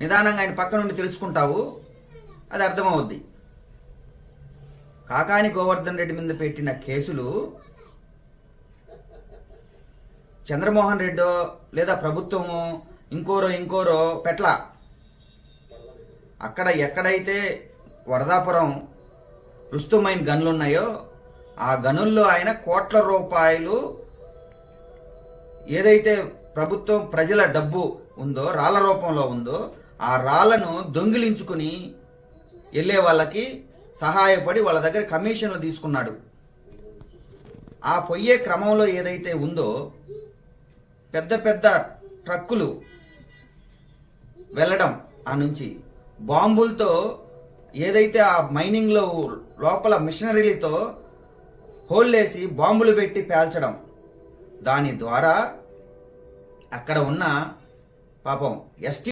నిదానంగా ఆయన పక్క నుండి తెలుసుకుంటావు అది అర్థమవుద్ది. కాకాని గోవర్ధన్ రెడ్డి మీద పెట్టిన కేసులు చంద్రమోహన్ రెడ్డో లేదా ప్రభుత్వమో ఇంకోరో ఇంకోరో పెట్ల. అక్కడ ఎక్కడైతే వరదాపురం రుస్తుమైన గనులు ఉన్నాయో ఆ గనుల్లో ఆయన కోట్ల రూపాయలు ఏదైతే ప్రభుత్వం ప్రజల డబ్బు ఉందో రాళ్ళ రూపంలో ఉందో ఆ రాళ్ళను దొంగిలించుకుని వెళ్ళే వాళ్ళకి సహాయపడి వాళ్ళ దగ్గర కమిషన్లు తీసుకున్నాడు. ఆ పొయ్యే క్రమంలో ఏదైతే ఉందో పెద్ద పెద్ద ట్రక్కులు వెళ్ళడం ఆ నుంచి బాంబులతో ఏదైతే ఆ మైనింగ్లో లోపల మిషనరీలతో హోల్లేసి బాంబులు పెట్టి పేల్చడం దాని ద్వారా అక్కడ ఉన్న పాపం. ఎస్టీ